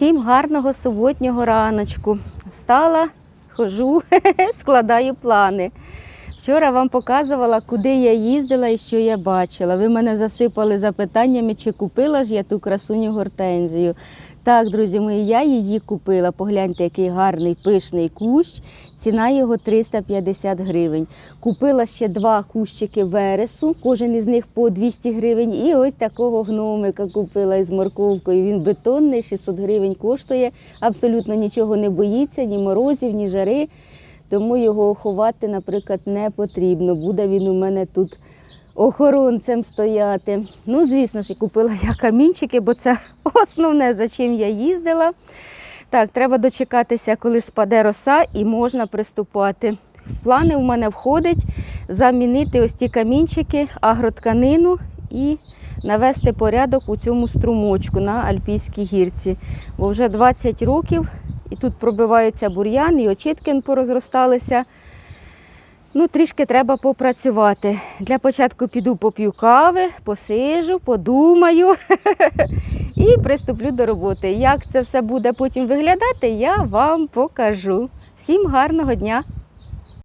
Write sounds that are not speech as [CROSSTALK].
Всім гарного суботнього раночку. Встала, хожу, [LAUGHS] складаю плани. Вчора вам показувала, куди я їздила і що я бачила. Ви мене засипали запитаннями, чи купила ж я ту красуню гортензію. Так, друзі мої, я її купила. Погляньте, який гарний пишний кущ. Ціна його 350 гривень. Купила ще два кущики вересу, кожен із них по 200 гривень. І ось такого гномика купила із морковкою. Він бетонний, 600 гривень коштує. Абсолютно нічого не боїться, ні морозів, ні жари. Тому його ховати, наприклад, не потрібно. Буде він у мене тут охоронцем стояти. Ну, звісно ж, купила я камінчики, бо це [LAUGHS] основне, за чим я їздила. Так, треба дочекатися, коли спаде роса, і можна приступати. В плани у мене входить замінити ось ці камінчики, агротканину і навести порядок у цьому струмочку на Альпійській гірці. Бо вже 20 років і тут пробивається бур'ян, і очітки порозросталися. Ну, трішки треба попрацювати. Для початку піду поп'ю кави, посижу, подумаю [LAUGHS] і приступлю до роботи. Як це все буде потім виглядати, я вам покажу. Всім гарного дня!